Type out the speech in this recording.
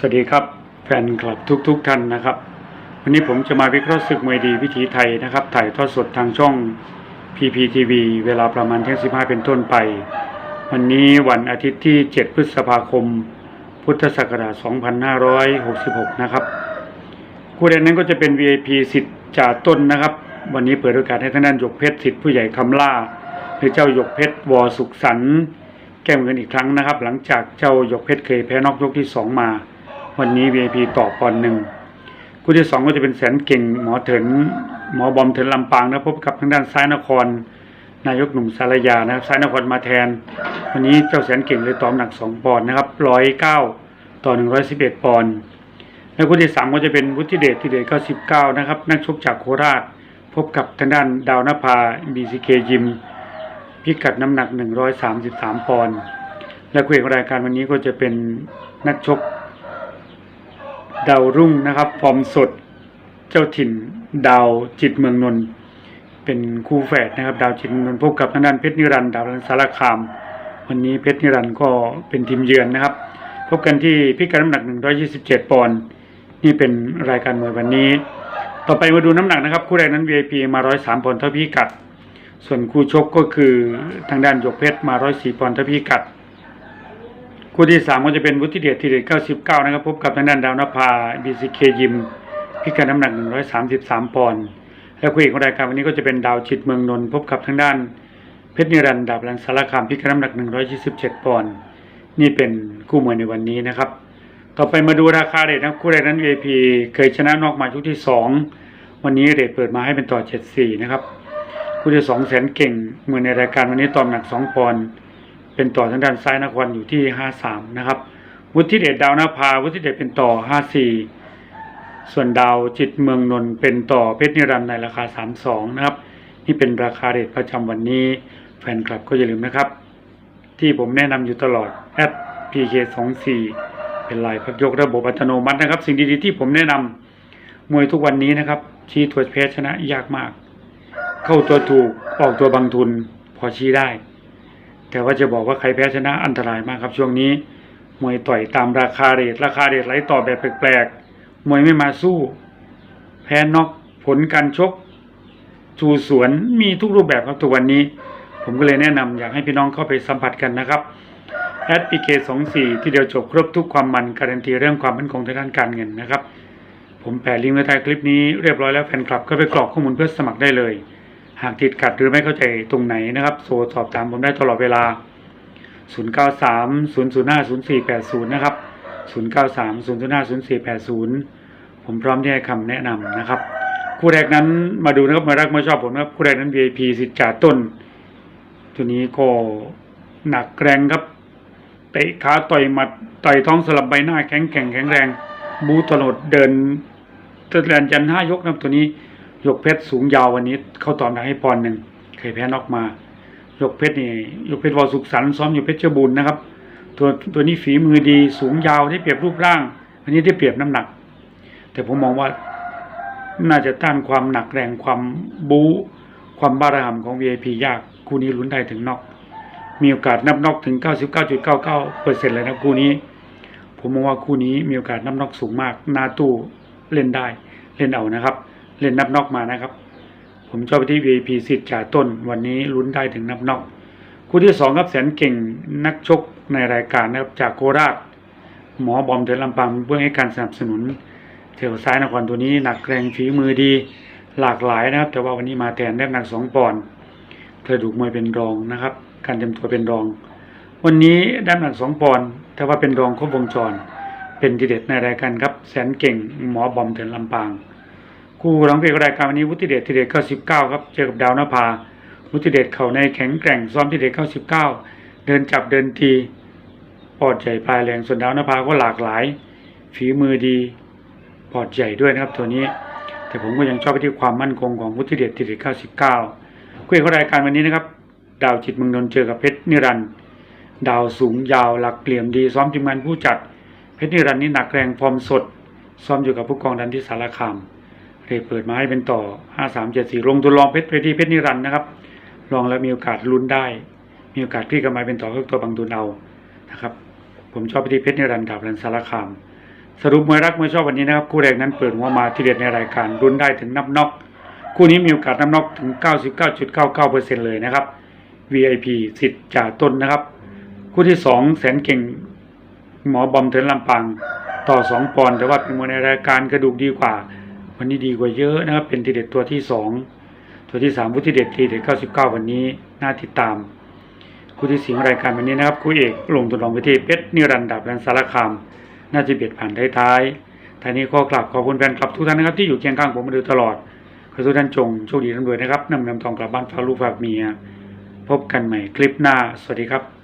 สวัสดีครับแฟนคลับทุกๆทท่านนะครับ วันนี้ผมจะมาวิเคราะห์ศึกมวยดีวิถีไทยนะครับ ถ่ายทอดสดทางช่อง PPTV เวลาประมาณเที่ยง15 เป็นต้นไป วันนี้วันอาทิตย์ที่ 7 พฤษภาคม พุทธศักราช 2566 นะครับคู่แรกนั้นก็จะเป็น VIP สิทธิ์จ่าต้นนะครับ วันนี้เปิดโอกาสให้ท่านด้นยกเพชรสิทธิ์ผู้ใหญ่คำล่าหรือเจ้ายกเพชรวอสุขสันต์แก้มือกันอีกครั้งนะครับ หลังจากเจ้ายกเพชรเคยแพ้นอกยกที่ 2 มา วันนี้ VIP ต่อปอนหนึ่งคู่ที่สองก็จะเป็นแสนเก่ง หมอเถินหมอบอมเถินลำปางนะพบกับทางด้านซ้ายนคร นายกหนุ่มสารยานะครับซ้ายนครมาแทน วันนี้เจ้าแสนเก่งเลยตอมหนัก2ปอนนะครับ109ต่อ111ปอนด์แล้วคู่ที่สามก็จะเป็นวุฒิเดชที่เดช99นะครับนักชกจากโคราช พบกับทางด้านดาวนภา BCK ยิมพิกัดน้ำหนัก133ปอนด์และคู่เอกของรายการวันนี้ก็จะเป็นนักชก ดาวรุ่งนะครับฟอร์มสดเจ้าถิ่นดาวจิตเมืองนนท์เป็นคู่แฝดนะครับ ดาวจิตเมืองนนท์พบกับทางด้านเพชรนิรันดร์ดาวรันสารคาม วันนี้เพชรนิรันดร์ก็เป็นทีมเยือนนะครับ พบกันที่พิกัดน้ำหนัก 127 ปอนด์นี่เป็นรายการมวยวันนี้ ต่อไปมาดูน้ำหนักนะครับ คู่แรกนั้น VIP มา 103 ปอนด์เท่าพิกัด ส่วนคู่ชกก็คือทางด้านหยกเพชรมา 104 ปอนด์เท่าพิกัด คู่ที่สามก็จะเป็นวุฒิเดชทีเด็ด99 นะครับ พบกับทางด้านดาวนภา BCK ยิม พิกัดน้ำหนัก 133 ปอนด์และคู่เอกของรายการวันนี้ก็จะเป็นดาวจิตเมืองนนท์พบกับทางด้านเพชรนิรันดร์ดาบลังสารคามพิกัดน้ำหนัก 127 ปอนด์นี่เป็นคู่มวยในวันนี้นะครับ ต่อไปมาดูราคาเรทนะครับคู่แรกนั้น VIP เคยชนะนอกมาชุดที่ 2 วันนี้เรทเปิดมาให้เป็นต่อ 74 นะครับคู่ที่2แสนเก่งมวยในรายการวันนี้ตอมหนัก 2 ปอนด์ เป็นต่อทางด้านซ้ายนครอยู่ที่ 53 นะครับ วุฒิเดชดาวนาภาวุฒิเดชเป็นต่อ 54 ส่วนดาวจิตเมืองนนท์เป็นต่อเพชรนิรันดร์ในราคา 32 นะครับ นี่เป็นราคาเรทประจำวันนี้ แฟนคลับก็อย่าลืมนะครับ ที่ผมแนะนำอยู่ตลอด PK24 เป็นลายพักยกระบบอัตโนมัตินะครับ สิ่งดีๆที่ผมแนะนำมวยทุกวันนี้นะครับชี้ตัวแพ้ชนะยากมาก เข้าตัวถูกออกตัวบางทุนพอชี้ได้ แต่ว่าจะบอกว่าใครแพ้ชนะอันตรายมากครับช่วงนี้ มวยต่อยตามราคาเรทราคาเรทไหลต่อแบบแปลกๆมวยไม่มาสู้ แพ้น็อกผลการชกจูสวนมีทุกรูปแบบครับทุกวันนี้ ผมก็เลยแนะนำอยากให้พี่น้องเข้าไปสัมผัสกันนะครับแอดพีเคสองสี่ที่เดียวจบครบทุกความมันการันตีเรื่องความมั่นคงทางด้านการเงินนะครับ ผมแปะลิงก์ไว้ใต้คลิปนี้เรียบร้อยแล้วแฟนคลับก็ไปกรอกข้อมูลเพื่อสมัครได้เลย หากติดขัดหรือไม่เข้าใจตรงไหนนะครับโทรสอบถามผมได้ตลอดเวลา 093 005 0480 นะครับ 093 005 0480 ผมพร้อมที่ให้คำแนะนำนะครับ คู่แรกนั้นมาดูนะครับมารักมาชอบผมนะครับ คู่แรกนั้น VIP สิทธิ์จ่าต้น ตัวนี้ก็หนักแรงครับ เตะขาต่อยหมัดต่อยท้องสลับใบหน้าแข็งแข็งแข็งแรง บูตลอดเดินตะแลนยันห้ายกนะครับตัวนี้ ยกเพชรสูงยาววันนี้ เข้าตอมหนักให้ปอนหนึ่งเคยแพ้นอกมา ยกเพชรนี่ยกเพชรวอสุขสันซ้อมอยู่เพชรบุญนะครับ ตัวตัวนี้ฝีมือดีสูงยาวได้เปรียบรูปร่าง อันนี้ได้เปรียบน้ำหนัก แต่ผมมองว่าน่าจะต้านความหนักแรงความบู๊ความบ้าระห่ำของ VIP ยากคู่นี้ลุ้นได้ถึงนอกมีโอกาสนับนอกถึง 99.99เปอร์เซ็นต์เลยนะคู่นี้ ผมมองว่าคู่นี้มีโอกาสนับนอกสูงมากหนาตู้เล่นได้ เล่นเอานะครับ เล่นนับนอกมานะครับ ผมชอบไปที่ VIP สิทธิ์จ่าต้น วันนี้ลุ้นได้ถึงนับนอกคู่ที่สองครับแสนเก่งนักชกในรายการนะครับจากโคราช หมอบอมเดินลำปางเพื่อให้การสนับสนุนเทวซ้ายนครตัวนี้หนักแรงฝีมือดีหลากหลายนะครับ แต่ว่าวันนี้มาแทนได้หนักสองปอนด์กระดูกมวยเป็นรองนะครับ การเตรียมตัวเป็นรอง วันนี้ด้านหนักสองปอนด์แต่ว่าเป็นรองครบวงจร เป็นทีเด็ดในรายการครับ แสนเก่งหมอบอมเดินลำปาง คู่ร้องเพลงรายการวันนี้วุฒิเดชทีเด็ด99ครับเจอกับดาวนภาวุฒิเดชเข่าในแข็งแกร่งซ้อมทีเด็ด99เก้าเดินจับเดินทีปอดใหญ่ปลายแรงส่วนดาวนภาก็หลากหลาย ฝีมือดีปอดใหญ่ด้วยนะครับตัวนี้ แต่ผมก็ยังชอบไปที่ความมั่นคงของวุฒิเดชทีเด็ด99คู่เอกของรายการวันนี้นะครับ ดาวจิตเมืองนนท์เจอกับเพชรนิรันดร์ดาวสูงยาวหลักเหลี่ยมดี ซ้อมทีมงานผู้จัด เพชรนิรันดร์นี่หนักแรงฟอร์มสด ซ้อมอยู่กับผู้กองดันที่สารคาม เรทเปิดมาให้เป็นต่อ5374ลงทุนลองเพชรไปที่เพชรนิรันดร์นะครับ ลองแล้วมีโอกาสลุ้นได้ มีโอกาสคลี่กลับมาเป็นต่อก็ตัวบางทุนเอานะครับ ผมชอบไปที่เพชรนิรันดร์ดาบรันสารคาม สรุปมวยรักมวยชอบวันนี้นะครับ คู่แรกนั้นเปิดหัวมาที่เด็ดในรายการรุนได้ถึงนับน็อกคู่นี้มีโอกาสนับน็อกถึง 99.99%เลยนะครับ VIP สิทธิ์จ่าต้นนะครับ คู่ที่สองแสนเก่งหมอบอมเทินลำปางต่อสองปอนด์แต่ว่าเป็นมวยในรายการกระดูกดีกว่า วันนี้ดีกว่าเยอะนะครับ เป็นทีเด็ดตัวที่สองตัวที่สามวุฒิเด็ดทีเด็ดเก้าสิบเก้าวันนี้น่าติดตามคู่ที่สี่ของรายการวันนี้นะครับคู่เอกลงตัวรองไปที่เพชรนิรันดร์ดับแลนสารคาม น่าจะเบียดผ่านท้ายๆท่านี้ก็กลับขอบคุณแฟนคลับทุกท่านนะครับที่อยู่เคียงข้างผมมาโดยตลอดขอทุกท่านจงโชคดีร่ำรวยนะครับนำนำทองกลับบ้านฝากลูกฝากเมีย พบกันใหม่คลิปหน้า สวัสดีครับ